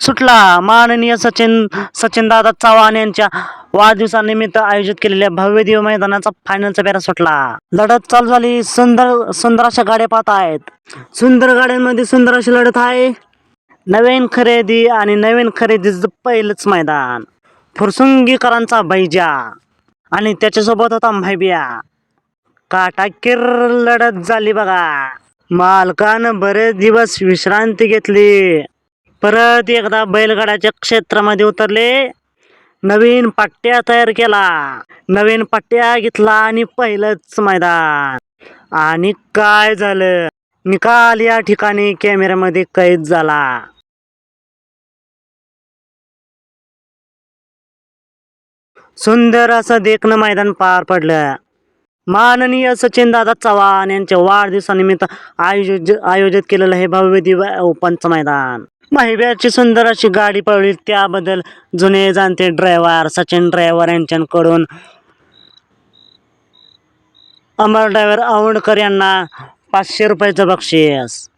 सुटला. माननीय सचिन सचिनदादा चव्हाण यांच्या वाढदिवसानिमित्त आयोजित केलेल्या भव्य देव मैदानाचा फायनलचा पेरा सुटला. लढत चालू झाली. सुंदर सुंदर अशा गाड्या पाहत आहेत. सुंदर गाड्यांमध्ये सुंदर अशी लढत आहे. नवीन खरेदी आणि नवीन खरेदीचं पहिलंच मैदान. फुरसुंगीकरांचा बैजा. आणि त्याच्यासोबत होता म्हायबिया. काटाकीर लढत झाली बघा. मालकानं बरेच दिवस विश्रांती घेतली. परत एकदा बैलगाड्याच्या क्षेत्रामध्ये उतरले. नवीन पट्ट्या तयार केला. नवीन पट्ट्या घेतला आणि पहिलंच मैदान. आणि काय झालं? निकाल या ठिकाणी कॅमेऱ्यामध्ये कैद झाला. सुंदर असं देखणं मैदान पार पडलं. माननीय सचिनदादा चव्हाण यांच्या वाढदिवसानिमित्त आयोजित आयोजित केलेलं हे भव्य दिव्य ओपनचं मैदान. महिब्याची सुंदर अशी गाडी पळली त्याबद्दल जुने जाणते ड्रायव्हर सचिन ड्रायव्हर यांच्याकडून अमर ड्रायव्हर औंडकर यांना पाचशे रुपयाचं बक्षीस.